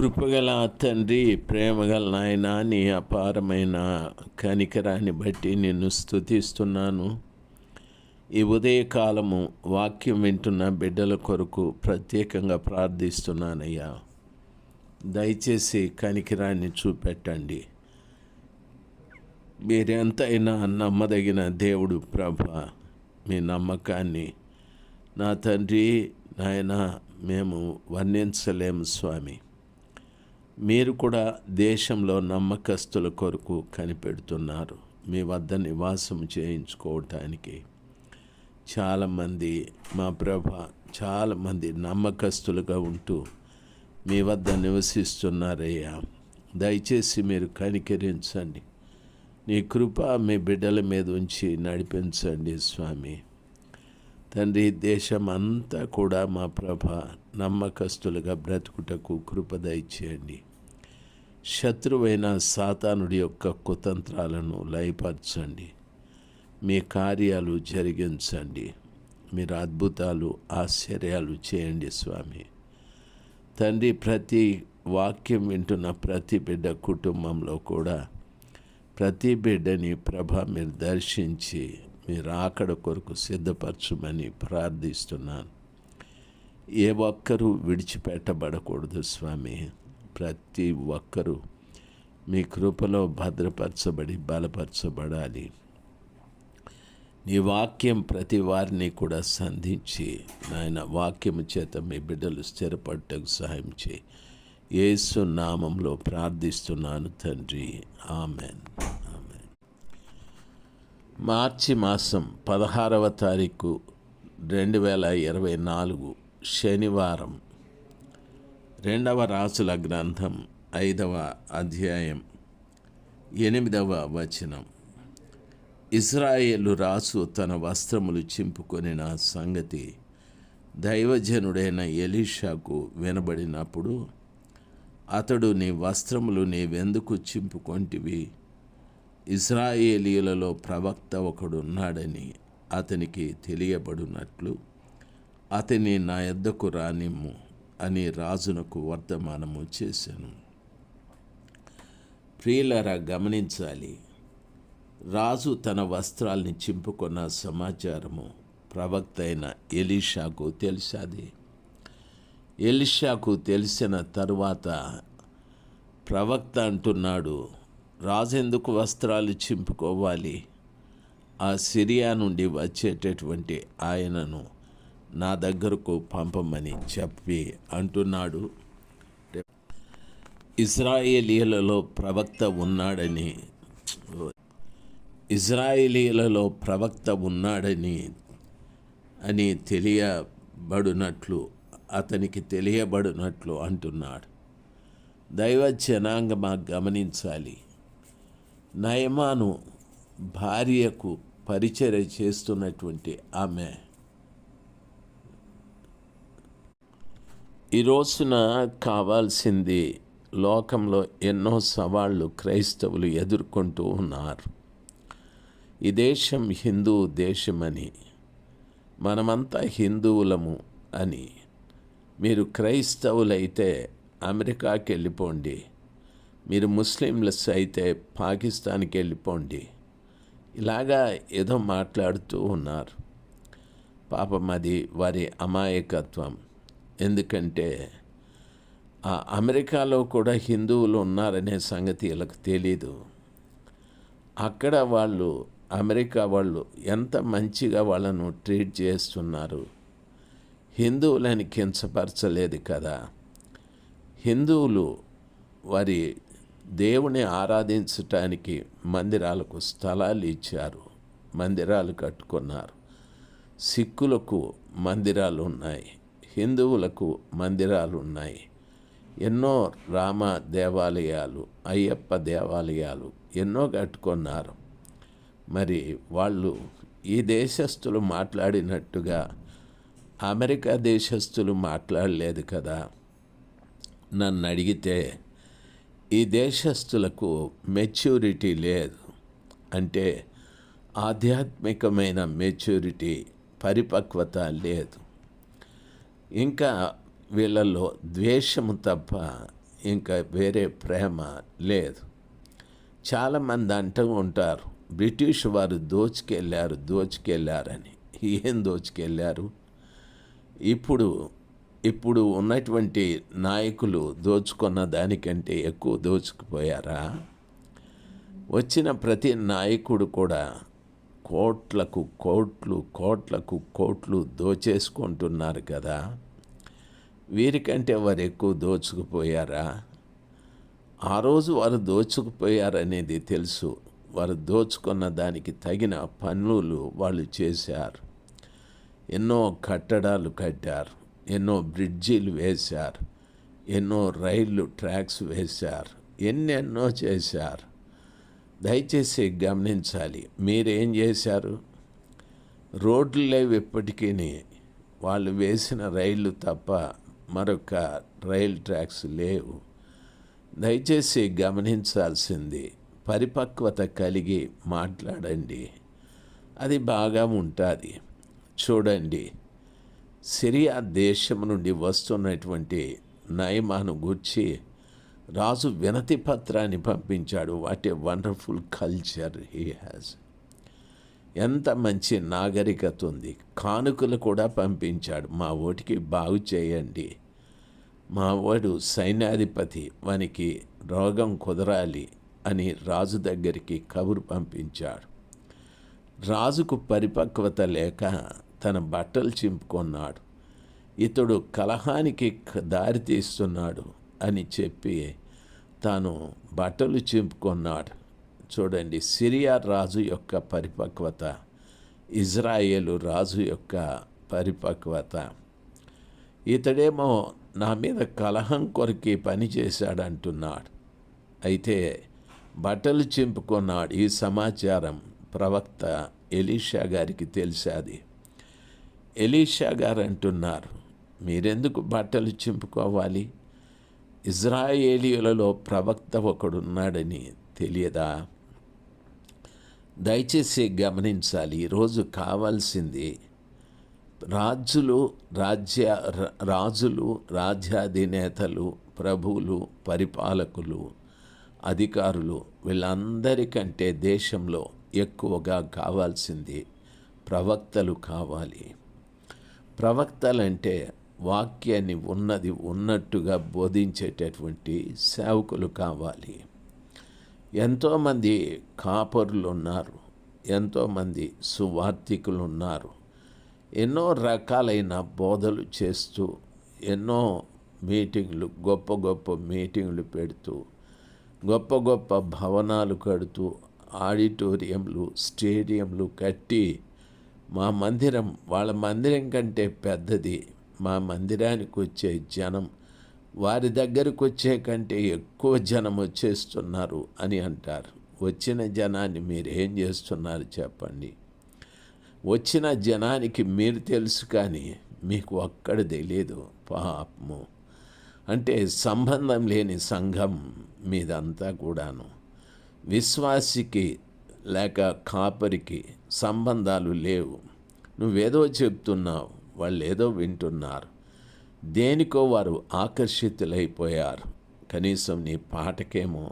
కృపగల తండ్రి ప్రేమగల నాయన నీ అపారమైన కనికరాన్ని బట్టి నిన్ను స్తుతిస్తున్నాను. ఈ ఉదయకాలము వాక్యం వింటున్న బిడ్డల కొరకు ప్రత్యేకంగా ప్రార్థిస్తున్నానయ్యా. దయచేసి కనికిరాన్ని చూపెట్టండి. మీరెంతైనా నమ్మదగిన దేవుడు ప్రభ మీ నమ్మకాన్ని. నా తండ్రి నాయన మేము వర్ణించలేము స్వామి. మీరు కూడా దేశంలో నమ్మకస్తుల కొరకు కనిపెడుతున్నారు. మీ వద్ద నివాసం చేయించుకోవటానికి చాలామంది మా ప్రభ చాలామంది నమ్మకస్తులుగా ఉంటూ మీ వద్ద నివసిస్తున్నారయ్యా. దయచేసి మీరు కనికరించండి. నీ కృప మీ బిడ్డల మీద ఉంచి నడిపించండి స్వామి. తండ్రి దేశం అంతా కూడా మా ప్రభ నమ్మకస్తులుగా బ్రతుకుటకు కృప దయచేయండి. శత్రువైన సాతానుడి యొక్క కుతంత్రాలను లయపరచండి. మీ కార్యాలు జరిగించండి. మీరు అద్భుతాలు ఆశ్చర్యాలు చేయండి స్వామి. తండ్రి ప్రతి వాక్యం వింటున్న ప్రతి బిడ్డ కుటుంబంలో కూడా ప్రతి బిడ్డని ప్రభ మీరు దర్శించి మీరు ఆకడ కొరకు సిద్ధపరచమని ప్రార్థిస్తున్నాను. ఏ ఒక్కరూ విడిచిపెట్టబడకూడదు స్వామి. ప్రతి ఒక్కరూ మీ కృపలో భద్రపరచబడి బలపరచబడాలి. నీ వాక్యం ప్రతి వారిని కూడా సంధించి నాయన వాక్యము చేత మీ బిడ్డలు స్థిరపడటకు సహాయం చేయి. యేసు నామంలో ప్రార్థిస్తున్నాను తండ్రి. ఆమెన్. ఆమెన్. మార్చి మాసం పదహారవ తారీఖు రెండు వేల ఇరవై నాలుగు శనివారం. రెండవ రాసుల గ్రంథం ఐదవ అధ్యాయం ఎనిమిదవ వచనం. ఇస్రాయేలు రాసు తన వస్త్రములు చింపుకొనిన సంగతి దైవజనుడైన ఎలీషాకు వినబడినప్పుడు అతడు నీ వస్త్రములు నీవెందుకు చింపుకొంటివి? ఇస్రాయేలీలలో ప్రవక్త ఒకడున్నాడని అతనికి తెలియబడినట్లు అతని నా ఎద్దకు రానిమ్ము. అని రాజునకు వర్తమానము చేశాను. ప్రియులరా గమనించాలి. రాజు తన వస్త్రాల్ని చింపుకున్న సమాచారము ప్రవక్త అయిన ఎలీషాకు తెలిసాది. ఎలిషాకు తెలిసిన తరువాత ప్రవక్త అంటున్నాడు రాజెందుకు వస్త్రాలు చింపుకోవాలి? ఆ సిరియా నుండి వచ్చేటటువంటి ఆయనను నా దగ్గరకు పంపమని చెప్పి అంటున్నాడు. ఇజ్రాయేలీలలో ప్రవక్త ఉన్నాడని ఇజ్రాయేలీలలో ప్రవక్త ఉన్నాడని అని తెలియబడినట్లు అతనికి తెలియబడినట్లు అంటున్నాడు. దైవ జనాంగమా గమనించాలి. నయమాను భార్యకు పరిచర్య చేస్తున్నటువంటి ఆమె ఈ రోజున కావాల్సింది లోకంలో ఎన్నో సవాళ్ళు క్రైస్తవులు ఎదుర్కొంటూ ఉన్నారు. ఈ దేశం హిందూ దేశమని మనమంతా హిందువులము అని. మీరు క్రైస్తవులైతే అమెరికాకి వెళ్ళిపోండి మీరు ముస్లింలస్ అయితే పాకిస్తాన్కి వెళ్ళిపోండి ఇలాగా ఏదో మాట్లాడుతూ ఉన్నారు. పాపం అది వారి అమాయకత్వం. ఎందుకంటే ఆ అమెరికాలో కూడా హిందువులు ఉన్నారనే సంగతి వీళ్ళకి తెలీదు. అక్కడ వాళ్ళు అమెరికా వాళ్ళు ఎంత మంచిగా వాళ్ళను ట్రీట్ చేస్తున్నారు. హిందువులని కించపరచలేదు కదా. హిందువులు వారి దేవుని ఆరాధించటానికి మందిరాలకు స్థలాలు ఇచ్చారు మందిరాలు కట్టుకున్నారు. సిక్కులకు మందిరాలు ఉన్నాయి. హిందువులకు మందిరాలు ఉన్నాయి ఎన్నో రామ దేవాలయాలు అయ్యప్ప దేవాలయాలు ఎన్నో కట్టుకున్నారు. మరి వాళ్ళు ఈ దేశస్థులు మాట్లాడినట్టుగా అమెరికా దేశస్థులు మాట్లాడలేదు కదా? నన్ను అడిగితే ఈ దేశస్థులకు మెచ్యూరిటీ లేదు. అంటే ఆధ్యాత్మికమైన మెచ్యూరిటీ పరిపక్వత లేదు. ఇంకా వీళ్ళల్లో ద్వేషము తప్ప ఇంకా వేరే ప్రేమ లేదు. చాలామంది అంటూ ఉంటారు బ్రిటిష్ వారు దోచుకెళ్ళారు దోచుకెళ్ళారని ఏం దోచుకెళ్ళారు ఇప్పుడు ఇప్పుడు ఉన్నటువంటి నాయకులు దోచుకున్న దానికంటే ఎక్కువ దోచుకుపోయారా? వచ్చిన ప్రతి నాయకుడు కూడా కోట్లకు కోట్లు కోట్లకు కోట్లు దోచేసుకుంటున్నారు కదా. వీరికంటే వారు ఎక్కువ దోచుకుపోయారా? ఆ రోజు వారు దోచుకుపోయారనేది తెలుసు. వారు దోచుకున్న దానికి తగిన పనులు వాళ్ళు చేశారు. ఎన్నో కట్టడాలు కట్టారు. ఎన్నో బ్రిడ్జీలు వేశారు. ఎన్నో రైళ్ళు ట్రాక్స్ వేశారు. ఎన్నెన్నో చేశారు. దయచేసి గమనించాలి. మీరేం చేశారు? రోడ్లు లేవు ఇప్పటికీ వాళ్ళు వేసిన రైళ్ళు తప్ప మరొక రైల్ ట్రాక్స్ లేవు. దయచేసి గమనించాల్సింది పరిపక్వత కలిగి మాట్లాడండి. అది బాగా ఉంటుంది. చూడండి సిరియా దేశం నుండి వస్తున్నటువంటి నయమాను గుర్చి రాజు వినతి పత్రాన్ని పంపించాడు. What a wonderful culture he has ఎంత మంచి నాగరికత ఉంది. కానుకలు కూడా పంపించాడు. మా ఓటికి బాగు చేయండి. మా వాడు సైన్యాధిపతి వానికి రోగం కుదరాలి అని రాజు దగ్గరికి కబురు పంపించాడు. రాజుకు పరిపక్వత లేక తన బట్టలు చింపుకున్నాడు. ఇతడు కలహానికి దారి తీస్తున్నాడు. అని చెప్పి తాను బట్టలు చింపుకున్నాడు. చూడండి సిరియా రాజు యొక్క పరిపక్వత ఇజ్రాయేలు రాజు యొక్క పరిపక్వత. ఇతడేమో నా మీద కలహం కొరికి పనిచేశాడంటున్నాడు అయితే బట్టలు చింపుకున్నాడు ఈ సమాచారం ప్రవక్త ఎలీషా గారికి తెలిసాది. ఎలీషా గారు అంటున్నారు మీరెందుకు బట్టలు చింపుకోవాలి? ఇజ్రాయేలీలలో ప్రవక్త ఒకడున్నాడని తెలియదా? దయచేసి గమనించాలి ఈరోజు కావాల్సింది రాజులు రాజ్య రాజులు రాజ్యాధినేతలు ప్రభువులు పరిపాలకులు అధికారులు వీళ్ళందరికంటే దేశంలో ఎక్కువగా కావాల్సింది ప్రవక్తలు కావాలి. ప్రవక్తలంటే వాక్యాన్ని ఉన్నది ఉన్నట్టుగా బోధించేటటువంటి సేవకులు కావాలి. ఎంతోమంది కాపరులు ఉన్నారు ఎంతోమంది సువార్థికులు ఉన్నారు ఎన్నో రకాలైన బోధలు చేస్తూ ఎన్నో మీటింగ్లు గొప్ప గొప్ప మీటింగ్లు పెడుతూ గొప్ప గొప్ప భవనాలు కడుతూ ఆడిటోరియంలు స్టేడియంలు కట్టి మా మందిరం వాళ్ళ మందిరం కంటే పెద్దది మా మందిరానికి వచ్చే జనం వారి దగ్గరకు వచ్చే కంటే ఎక్కువ జనం వచ్చేస్తున్నారు అని అంటారు. వచ్చిన జనాన్ని మీరు ఏం చేస్తున్నారు చెప్పండి. వచ్చిన జనానికి మీరు తెలుసు కానీ మీకు ఒక్కడ తెలియదు పాపము. అంటే సంబంధం లేని సంఘం మీదంతా కూడాను. విశ్వాసికి లేక కాపరికి సంబంధాలు లేవు. నువ్వేదో చెప్తున్నావు. వాళ్ళు ఏదో వింటున్నారు. దేనికో వారు ఆకర్షితులైపోయారు. కనీసం నీ పాటకేమో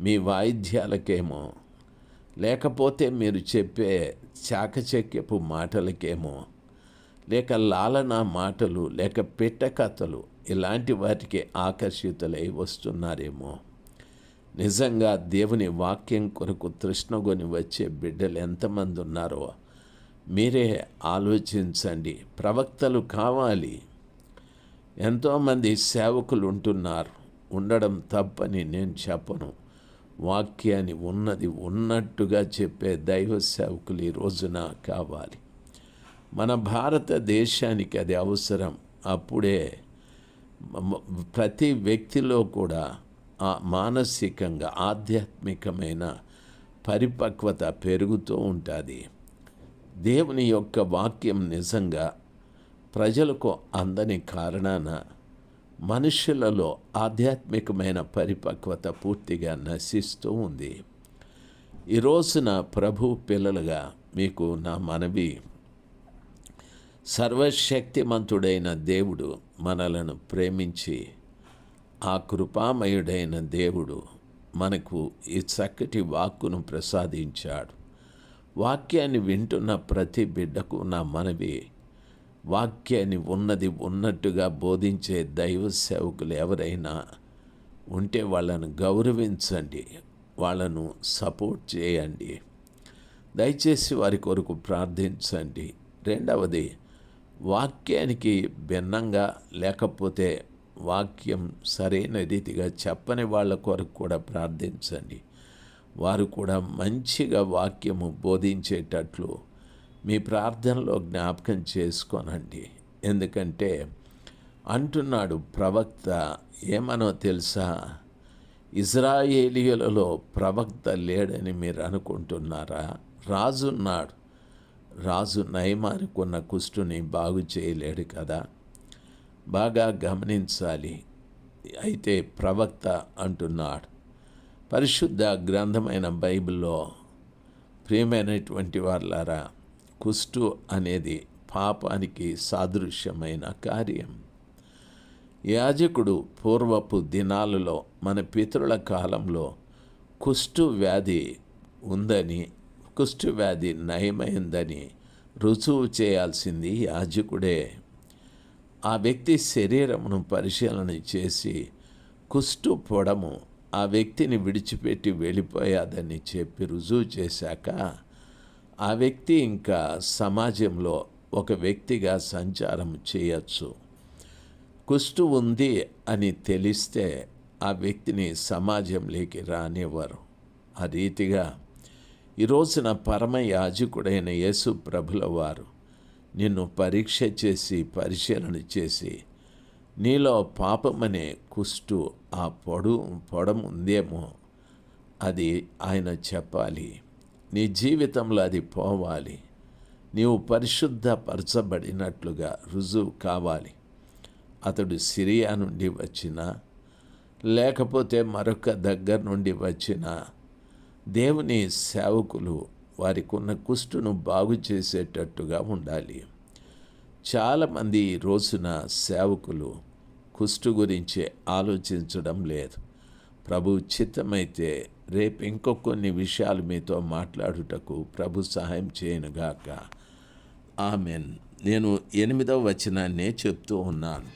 మీ వాయిద్యాలకేమో లేకపోతే మీరు చెప్పే చాకచక్యపు మాటలకేమో లేక లాలన మాటలు లేక పెట్ట కథలు ఇలాంటి వాటికి ఆకర్షితులై వస్తున్నారేమో. నిజంగా దేవుని వాక్యం కొరకు తృష్ణగొని వచ్చే బిడ్డలు ఎంతమంది ఉన్నారో మీరే ఆలోచించండి. ప్రవక్తలు కావాలి. ఎంతోమంది సేవకులు ఉంటున్నారు ఉండడం తప్పని నేను చెప్పను. వాక్యాన్ని ఉన్నది ఉన్నట్టుగా చెప్పే దైవ సేవకులు ఈ రోజున కావాలి. మన భారతదేశానికి అది అవసరం. అప్పుడే ప్రతి వ్యక్తిలో కూడా మానసికంగా ఆధ్యాత్మికమైన పరిపక్వత పెరుగుతూ ఉంటుంది. దేవుని యొక్క వాక్యం నిజంగా ప్రజలకు అందని కారణాన మనుషులలో ఆధ్యాత్మికమైన పరిపక్వత పూర్తిగా నశిస్తూ ఉంది. ఈ రోజున ప్రభు పిల్లలుగా మీకు నా మనవి సర్వశక్తిమంతుడైన దేవుడు మనలను ప్రేమించి ఆ కృపామయుడైన దేవుడు మనకు ఈ చక్కటి వాక్కును ప్రసాదించాడు. వాక్యాన్ని వింటున్న ప్రతి బిడ్డకు నా మనవి. వాక్యాన్ని ఉన్నది ఉన్నట్టుగా బోధించే దైవ సేవకులు ఎవరైనా ఉంటే వాళ్ళను గౌరవించండి. వాళ్ళను సపోర్ట్ చేయండి. దయచేసి వారి కొరకు ప్రార్థించండి. రెండవది వాక్యానికి భిన్నంగా లేకపోతే వాక్యం సరైన రీతిగా చెప్పని వాళ్ళ కొరకు కూడా ప్రార్థించండి. వారు కూడా మంచిగా వాక్యము బోధించేటట్లు మీ ప్రార్థనలో జ్ఞాపకం చేసుకోనండి. ఎందుకంటే అంటున్నాడు ప్రవక్త ఏమనో తెలుసా? ఇజ్రాయేలీయులలో ప్రవక్త లేడని మీరు అనుకుంటున్నారా? రాజున్నాడు రాజు నయమానికి ఉన్న కుష్టుని బాగు చేయలేడు కదా. బాగా గమనించాలి. అయితే ప్రవక్త అంటున్నాడు పరిశుద్ధ గ్రంథమైన బైబిల్లో ప్రియమైనటువంటి వాళ్ళారా కుష్టు అనేది పాపానికి సాదృశ్యమైన కార్యం. యాజకుడు పూర్వపు దినాలలో మన పితరుల కాలంలో కుష్టు వ్యాధి ఉందని కుష్టు వ్యాధి నయమైందని రుజువు చేయాల్సింది యాజకుడే. ఆ వ్యక్తి శరీరమును పరిశీలన చేసి కుష్టు పొడము ఆ వ్యక్తిని విడిచిపెట్టి వెళ్ళిపోయాదని చెప్పి రుజువు చేశాక ఆ వ్యక్తి ఇంకా సమాజంలో ఒక వ్యక్తిగా సంచారం చేయొచ్చు. కుష్టు ఉంది అని తెలిస్తే ఆ వ్యక్తిని సమాజంలోకి రానివ్వరు. ఆ రీతిగా ఈ రోజున పరమ యాజకుడైన యేసు ప్రభుల వారు నిన్ను పరీక్ష చేసి పరిశీలన చేసి నీలో పాపమనే కుష్టు ఆ పొడు పొడం ఉందేమో? అది ఆయన చెప్పాలి. నీ జీవితంలో అది పోవాలి. నీవు పరిశుద్ధపరచబడినట్లుగా రుజువు కావాలి. అతడు సిరియా నుండి వచ్చిన లేకపోతే మరొక దగ్గర నుండి వచ్చిన దేవుని సేవకులు వారికి ఉన్న కుష్టును బాగు చేసేటట్టుగా ఉండాలి. చాలామంది ఈ రోజున సేవకులు కుష్టు గురించి ఆలోచించడం లేదు. ప్రభు చిత్తమైతే రేపు ఇంకో కొన్ని విషయాలు మీతో మాట్లాడుటకు ప్రభు సహాయం చేయనుగాక ఆమెన్. నేను ఎనిమిదవ వచనాన్నే చెప్తూ ఉన్నాను.